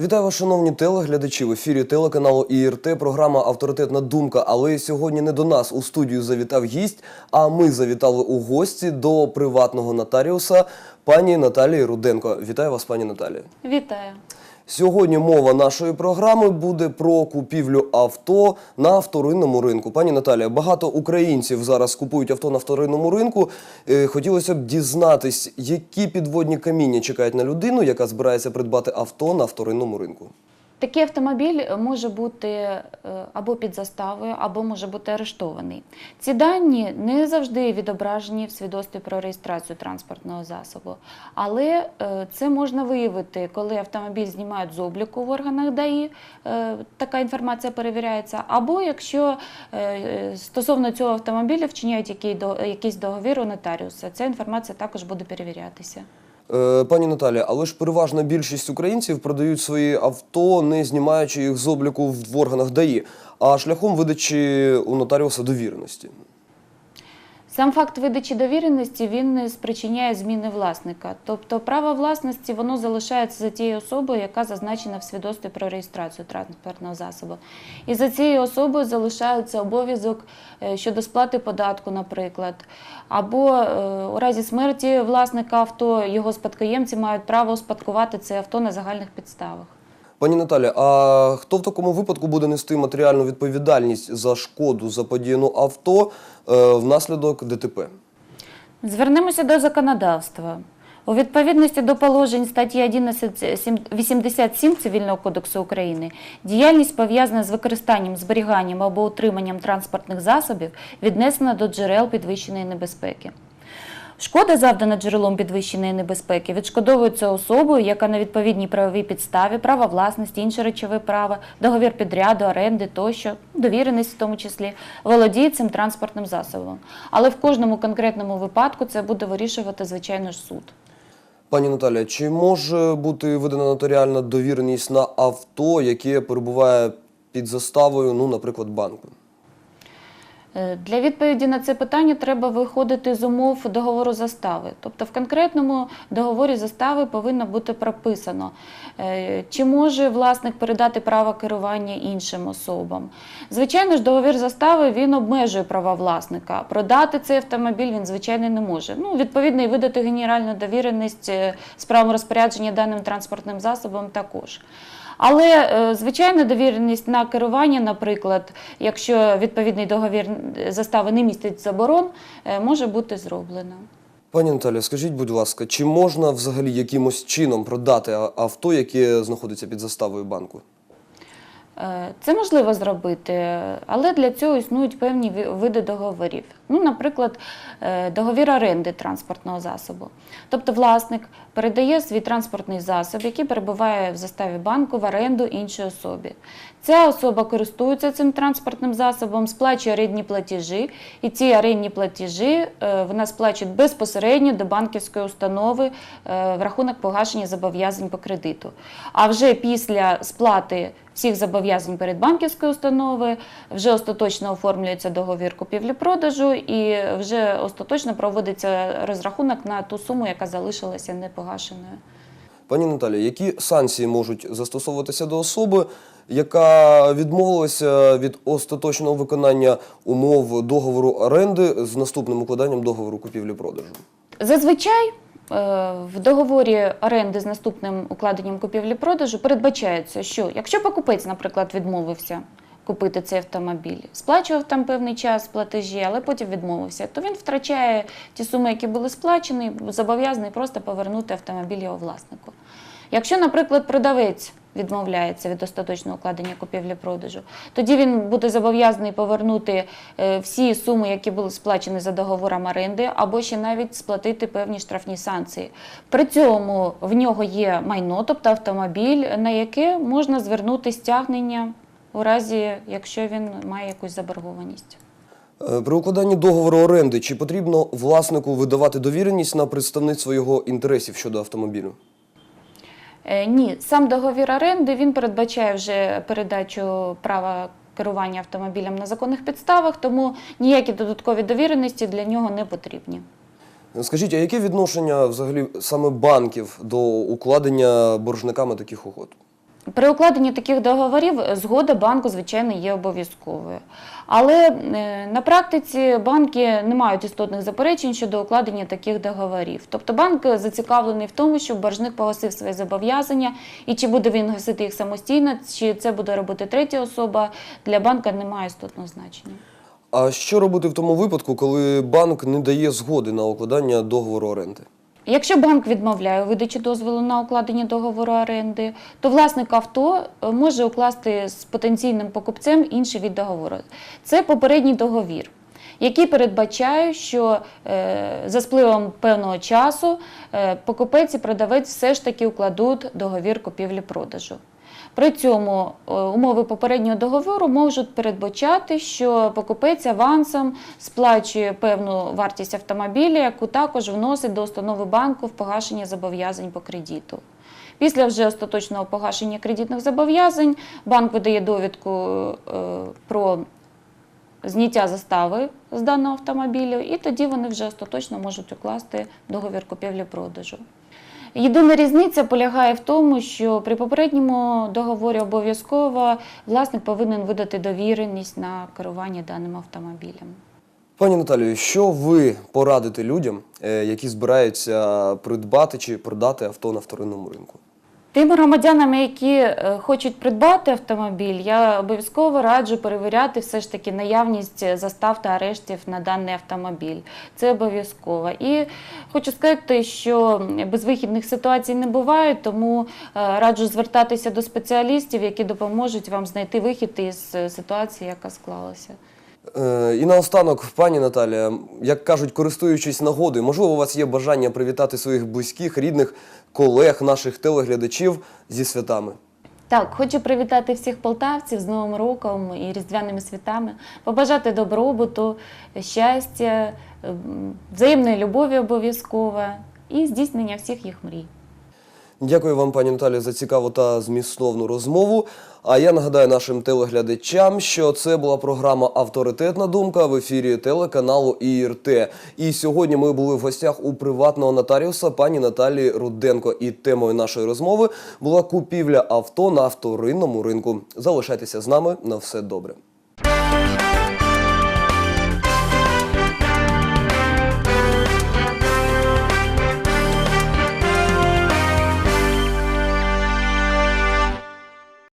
Вітаю вас, шановні телеглядачі. В ефірі телеканалу ІРТ, програма Авторитетна думка. Але сьогодні не до нас у студію завітав гість, а ми завітали у гості до приватного нотаріуса пані Наталії Руденко. Вітаю вас, пані Наталія. Вітаю. Сьогодні мова нашої програми буде про купівлю авто на вторинному ринку. Пані Наталія, багато українців зараз купують авто на вторинному ринку. Е, Хотілося б дізнатись, які підводні каміння чекають на людину, яка збирається придбати авто на вторинному ринку. Такий автомобіль може бути е, або під заставою, або може бути арештований. Ці дані не завжди відображені в свідоцтві про реєстрацію транспортного засобу, але е, це можна виявити, коли автомобіль знімають з обліку в органах ДАІ, е, така інформація перевіряється, або якщо стосовно цього автомобіля вчиняють якийсь договір у нотаріуса, ця інформація також буде перевірятися. Е, Пані Наталі, але ж переважна більшість українців продають свої авто, не знімаючи їх з обліку в органах ДАІ, а шляхом видачі у нотаріуса довіреності. Сам факт видачі довіреності він не спричиняє зміни власника. Тобто право власності воно залишається за тією особою, яка зазначена в свідоцтві про реєстрацію транспортного засобу. І за цією особою залишається обов'язок е, щодо сплати податку, наприклад. Або е, у разі смерті власника авто його спадкоємці мають право успадкувати це авто на загальних підставах. Пані Наталя, а хто в такому випадку буде нести матеріальну відповідальність за шкоду заподіяну авто е, внаслідок ДТП? Звернемося до законодавства. У відповідності до положень статті 1187 Цивільного кодексу України діяльність пов'язана з використанням, зберіганням або утриманням транспортних засобів віднесена до джерел підвищеної небезпеки. Шкода, завдана джерелом підвищеної небезпеки, відшкодовується особою, яка на відповідній правовій підставі, право власності, інше речове право, договір підряду, оренди тощо, довіреність в тому числі, володіє цим транспортним засобом. Але в кожному конкретному випадку це буде вирішувати, звичайно ж, суд. Пані Наталя, чи може бути видана нотаріальна довіреність на авто, яке перебуває під заставою, ну, наприклад, банку? Е, Для відповіді на це питання треба виходити з умов договору застави. Тобто в конкретному договорі застави повинно бути прописано, е, чи може власник передати право керування іншим особам. Звичайно ж, договір застави він обмежує права власника. Продати цей автомобіль він, звичайно, не може. Ну, відповідно, і видати генеральну довіреність е, з правом розпорядження даним транспортним засобом також. Але, е, звичайно, довіреність на керування, наприклад, якщо відповідний договір застави не містить заборон, е, може бути зроблена. Пані Наталя, скажіть, будь ласка, чи можна взагалі якимось чином продати авто, яке знаходиться під заставою банку? Е, Це можливо зробити, але для цього існують певні ви- види договорів. Ну, наприклад, е, договір оренди транспортного засобу. Тобто власник передає свій транспортний засіб, який перебуває в заставі банку в оренду іншій особі. Ця особа користується цим транспортним засобом, сплачує орендні платежі, і ці орендні платежі е, вона сплачує безпосередньо до банківської установи е, в рахунок погашення зобов'язань по кредиту. А вже після сплати всіх зобов'язань перед банківською установою вже остаточно оформлюється договір купівлі-продажу і вже остаточно проводиться розрахунок на ту суму, яка залишилася непогашеною. Пані Наталі, які санкції можуть застосовуватися до особи, яка відмовилася від остаточного виконання умов договору оренди з наступним укладанням договору купівлі-продажу? Зазвичай е, в договорі оренди з наступним укладенням купівлі-продажу передбачається, що якщо покупець, наприклад, відмовився купити цей автомобіль, сплачував там певний час платежі, але потім відмовився, то він втрачає ті суми, які були сплачені, зобов'язаний просто повернути автомобіль його власнику. Якщо, наприклад, продавець відмовляється від остаточного укладення купівлі-продажу, тоді він буде зобов'язаний повернути е, всі суми, які були сплачені за договором оренди, або ще навіть сплатити певні штрафні санкції. При цьому в нього є майно, тобто автомобіль, на яке можна звернути стягнення у разі, якщо він має якусь заборгованість. Е, При укладанні договору оренди чи потрібно власнику видавати довіреність на представництво його інтересів щодо автомобілю? Е, Ні, сам договір оренди він передбачає вже передачу права керування автомобілем на законних підставах, тому ніякі додаткові довіреності для нього не потрібні. Скажіть, а яке відношення взагалі саме банків до укладення боржниками таких угод? При укладенні таких договорів згода банку, звичайно, є обов'язковою. Але е, на практиці банки не мають істотних заперечень щодо укладення таких договорів. Тобто банк зацікавлений в тому, щоб боржник погасив свої зобов'язання, і чи буде він гасити їх самостійно, чи це буде робити третя особа, для банка немає істотного значення. А що робити в тому випадку, коли банк не дає згоди на укладання договору оренди? Якщо банк відмовляє у видачі дозволу на укладення договору оренди, то власник авто е, може укласти з потенційним покупцем інший від договору. Це попередній договір, який передбачає, що е, за спливом певного часу е, покупець і продавець все ж таки укладуть договір купівлі-продажу. При цьому е, умови попереднього договору можуть передбачати, що покупець авансом сплачує певну вартість автомобіля, яку також вносить до установи банку в погашення зобов'язань по кредиту. Після вже остаточного погашення кредитних зобов'язань банк видає довідку е, про зняття застави з даного автомобіля, і тоді вони вже остаточно можуть укласти договір купівлі-продажу. Єдина різниця полягає в тому, що при попередньому договорі обов'язково власник повинен видати довіреність на керування даним автомобілем. Пані Наталію, що ви порадите людям, е, які збираються придбати чи продати авто на вторинному ринку? Тим громадянам, які е, хочуть придбати автомобіль, я обов'язково раджу перевіряти все ж таки наявність застав та арештів на даний автомобіль. Це обов'язково. І хочу сказати, що безвихідних ситуацій не буває, тому е, раджу звертатися до спеціалістів, які допоможуть вам знайти вихід із е, ситуації, яка склалася. Е, І наостанок, пані Наталія, як кажуть, користуючись нагодою, можливо, у вас є бажання привітати своїх близьких, рідних, колег, наших телеглядачів зі святами. Так, хочу привітати всіх полтавців з Новим роком і різдвяними святами, побажати добробуту, щастя, ем, взаємної любові обов'язково і здійснення всіх їх мрій. Дякую вам, пані Наталі, за цікаву та змістовну розмову. А я нагадаю нашим телеглядачам, що це була програма Авторитетна думка в ефірі телеканалу ІРТ. І сьогодні ми були в гостях у приватного нотаріуса пані Наталії Руденко. І темою нашої розмови була купівля авто на авторинному ринку. Залишайтеся з нами на все добре.